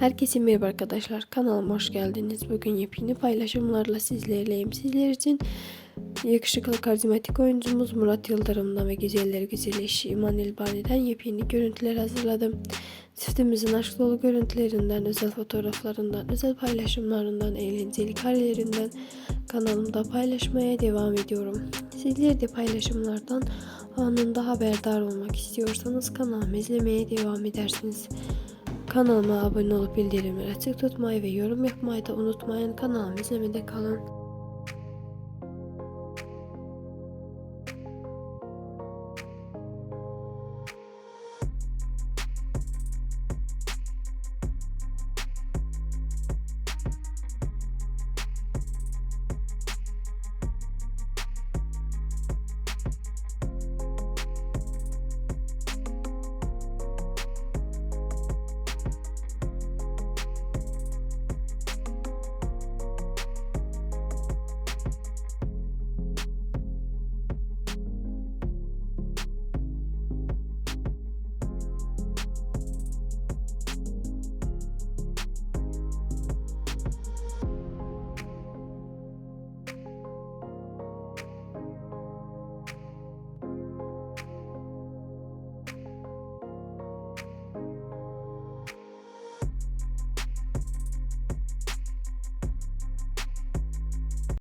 Herkese merhaba arkadaşlar. Kanalıma hoş geldiniz. Bugün yepyeni paylaşımlarla sizlerleyim. Sizler için yakışıklı karizmatik oyuncumuz Murat Yıldırım'dan ve güzeller güzeli eşi İman İlbani'den yepyeni görüntüler hazırladım. Çiftimizin aşk dolu görüntülerinden, özel fotoğraflarından, özel paylaşımlarından, eğlenceli karelerinden kanalımda paylaşmaya devam ediyorum. Sizler de paylaşımlardan anında haberdar olmak istiyorsanız kanalımı izlemeye devam edersiniz. Kanalıma abone olup bildirimleri açık tutmayı ve yorum yapmayı da unutmayın. Kanalımı izlemede kalın.